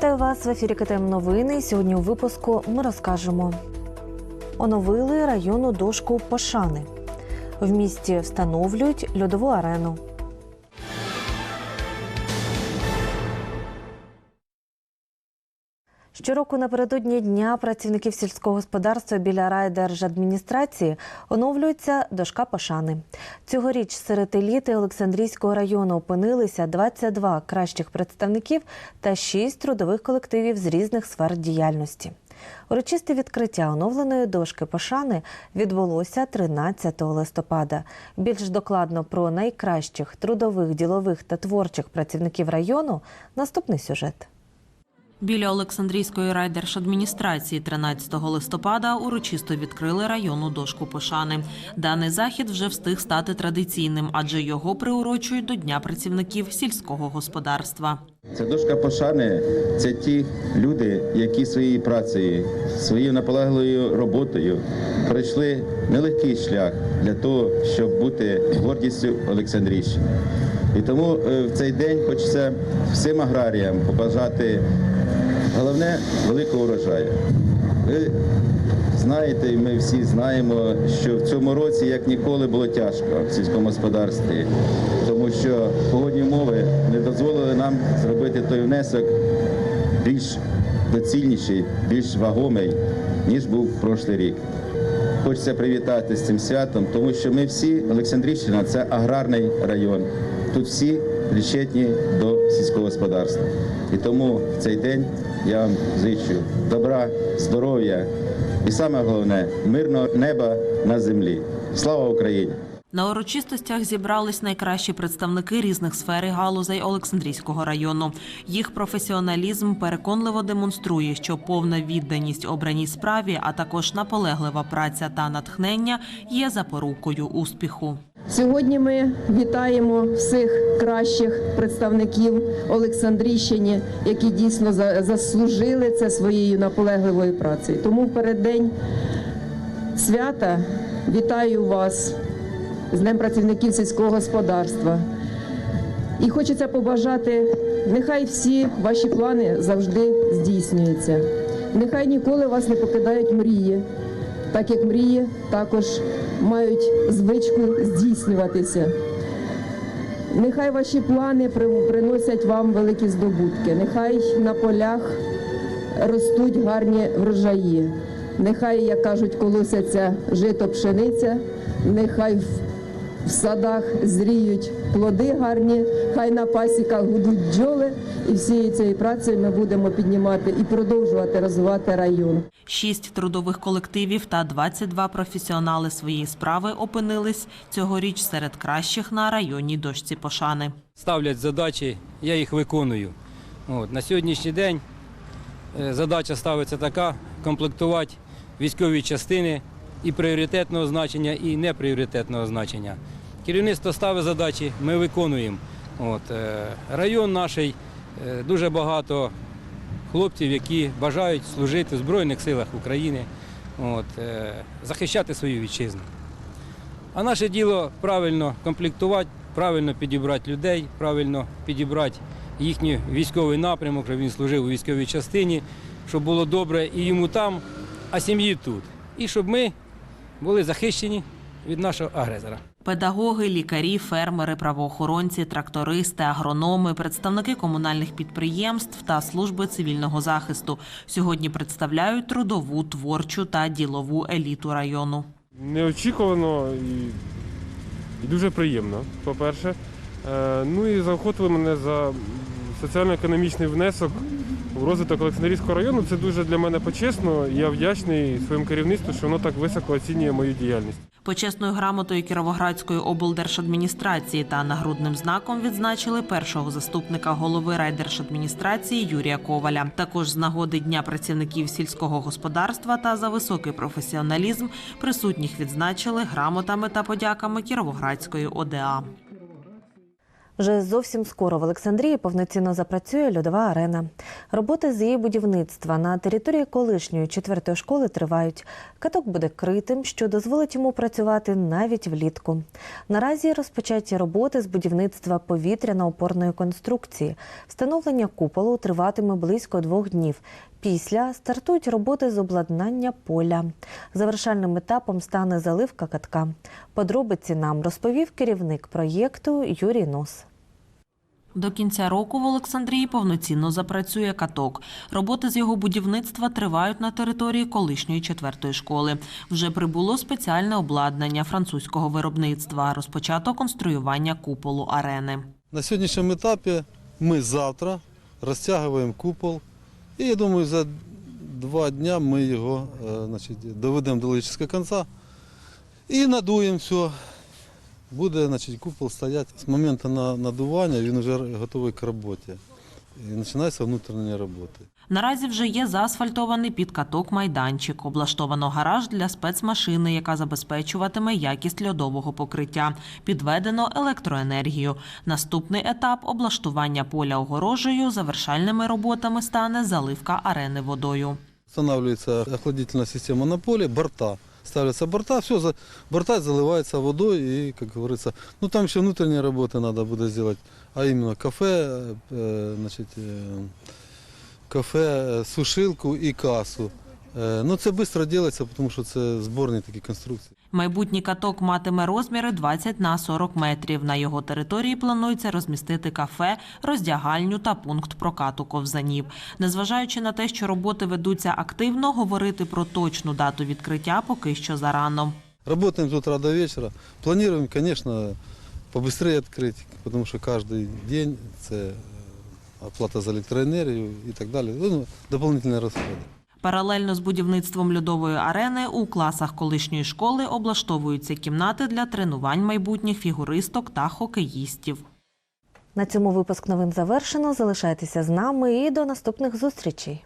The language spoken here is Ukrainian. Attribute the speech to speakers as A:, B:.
A: Вітаю вас в ефірі КТМ Новини. Сьогодні у випуску ми розкажемо. Оновили районну дошку пошани. В місті встановлюють льодову арену. Щороку напередодні дня працівників сільського господарства біля райдержадміністрації оновлюється дошка пошани. Цьогоріч серед еліти Олександрійського району опинилися 22 кращих представників та 6 трудових колективів з різних сфер діяльності. Урочисте відкриття оновленої дошки пошани відбулося 13 листопада. Більш докладно про найкращих трудових, ділових та творчих працівників району наступний сюжет.
B: Біля Олександрійської райдержадміністрації 13 листопада урочисто відкрили районну дошку пошани. Даний захід вже встиг стати традиційним, адже його приурочують до Дня працівників сільського господарства.
C: Ця дошка пошани це ті люди, які своєю працею, своєю наполегливою роботою пройшли нелегкий шлях для того, щоб бути гордістю Олександрійщини. І тому е, в цей день хочеться всім аграріям побажати головне великого урожаю. Ви знаєте, і ми всі знаємо, що в цьому році як ніколи було тяжко в сільському господарстві, тому що погодні умови не дозволили нам зробити той внесок більш доцільніший, більш вагомий, ніж був прошлий рік. Хочеться привітати з цим святом, тому що ми всі, Олександрівщина, це аграрний район. Тут всі причетні до сільського господарства. І тому в цей день я вам зичу добра, здоров'я і саме головне мирного неба на землі. Слава Україні!
B: На урочистостях зібрались найкращі представники різних сфер і галузей Олександрійського району. Їх професіоналізм переконливо демонструє, що повна відданість обраній справі, а також наполеглива праця та натхнення є запорукою успіху.
D: Сьогодні ми вітаємо всіх кращих представників Олександрійщини, які дійсно заслужили це своєю наполегливою працею. Тому в переддень свята вітаю вас з Днем працівників сільського господарства. І хочеться побажати, нехай всі ваші плани завжди здійснюються. Нехай ніколи вас не покидають мрії, так як мрії також мають звичку здійснюватися. Нехай ваші плани приносять вам великі здобутки. Нехай на полях ростуть гарні врожаї. Нехай, як кажуть, колосяться жито пшениця, нехай в, в садах зріють плоди гарні, хай на пасіках гудуть бджоли. І всією цією працею ми будемо піднімати і продовжувати розвивати район.
B: Шість трудових колективів та 22 професіонали своєї справи опинились цьогоріч серед кращих на районній дошці пошани.
E: ставлять задачі, я їх виконую. От. На сьогоднішній день е, задача ставиться така комплектувати військові частини і пріоритетного значення, і непріоритетного значення. Керівництво ставить задачі, ми виконуємо. От. е, Район наш е, дуже багато хлопців, які бажають служити в Збройних силах України, от, е, захищати свою вітчизну. А наше діло правильно комплектувати, правильно підібрати людей, правильно підібрати їхній військовий напрямок, щоб він служив у військовій частині, щоб було добре і йому там, а сім'ї тут. І щоб ми були захищені від нашого агресора.
B: Педагоги, лікарі, фермери, правоохоронці, трактористи, агрономи, представники комунальних підприємств та служби цивільного захисту сьогодні представляють трудову, творчу та ділову еліту району.
F: Неочікувано і, і дуже приємно, по-перше. Е, ну і заохотили мене за соціально-економічний внесок розвиток Олександрійського району. Це дуже для мене почесно. Я вдячний своєму керівництву, що воно так високо оцінює мою діяльність.
B: Почесною грамотою Кіровоградської облдержадміністрації та нагрудним знаком відзначили першого заступника голови райдержадміністрації Юрія Коваля. Також з нагоди Дня працівників сільського господарства та за високий професіоналізм присутніх відзначили грамотами та подяками Кіровоградської ОДА.
A: Вже зовсім скоро в Олександрії повноцінно запрацює льодова арена. Роботи з її будівництва на території колишньої четвертої школи тривають. Каток буде критим, що дозволить йому працювати навіть влітку. Наразі розпочаті роботи з будівництва повітряно-опорної конструкції. Встановлення куполу триватиме близько двох днів. Після стартують роботи з обладнання поля. Завершальним етапом стане заливка катка. Подробиці нам розповів керівник проєкту Юрій Нос.
B: До кінця року в Олександрії повноцінно запрацює каток. Роботи з його будівництва тривають на території колишньої четвертої школи. Вже прибуло спеціальне обладнання французького виробництва. Розпочато конструювання куполу арени.
G: На сьогоднішньому етапі ми завтра розтягуємо купол. І я думаю, за два дні ми його е, значить, доведемо до логічного кінця і надуємо все. Буде значить, купол стояти. З моменту на- надування він вже готовий к роботі. І починаються внутрішні роботи.
B: Наразі вже є заасфальтований під каток майданчик. Облаштовано гараж для спецмашини, яка забезпечуватиме якість льодового покриття. Підведено електроенергію. Наступний етап облаштування поля огорожею. Завершальними роботами стане заливка арени водою.
G: Встановлюється охладительна система на полі, борта. Ставляться борта, все, борта заливаються водою і, як говориться, ну там ще внутрішні роботи треба буде зробити, а іменно кафе, е, значить, е, кафе, е, сушилку і касу. Е, Ну це швидко робиться, тому що це зборні такі конструкції.
B: Майбутній каток матиме розміри 20 на 40 метрів. На його території планується розмістити кафе, роздягальню та пункт прокату ковзанів. Незважаючи на те, що роботи ведуться активно, говорити про точну дату відкриття поки що зарано.
G: Работаем с утра до вечера. Планируем, конечно, побыстрее открыть, потому что каждый день це е, оплата за електроенергію і так далі. Ну, дополнительные расходы.
B: Паралельно з будівництвом льодової арени у класах колишньої школи облаштовуються кімнати для тренувань майбутніх фігуристок та хокеїстів.
A: На цьому випуск новин завершено. Залишайтеся з нами і до наступних зустрічей.